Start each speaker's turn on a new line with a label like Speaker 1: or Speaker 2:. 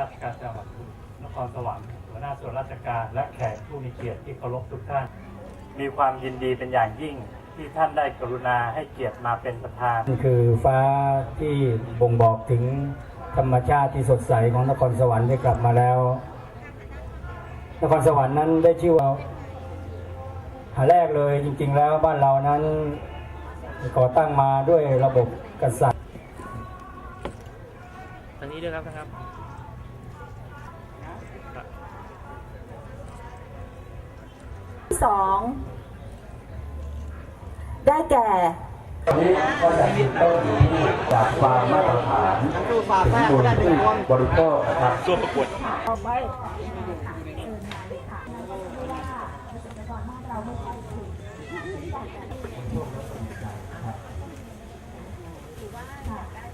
Speaker 1: ราชการจังหวัดนครสวรรค์หัวหน้าส่วนราชการและแขกผู้มีเกียรติที่เคารพทุกท่าน มีความยินดีเป็นอย่างยิ่งที่ท่านได้กรุณาให้เกียรติมาเป็นประธาน
Speaker 2: นี่คือฟ้าที่บ่งบอกถึงธรรมชาติที่สดใสของนครสวรรค์ได้กลับมาแล้ว นครสวรรค์นั้นได้ชื่อว่าหาแรกเลยจริง ๆ แล้วบ้านเรานั้นก่อตั้งมาด้วยระบบกษัตริย์
Speaker 3: ทางนี้ด้วยครับท่านครับ
Speaker 4: ที่สองได้แก่
Speaker 2: วันนี้ก็จะมีต้นจากความมาตรฐานถึงมูลผู้บริโภคนะครับ
Speaker 3: ตัวประกวด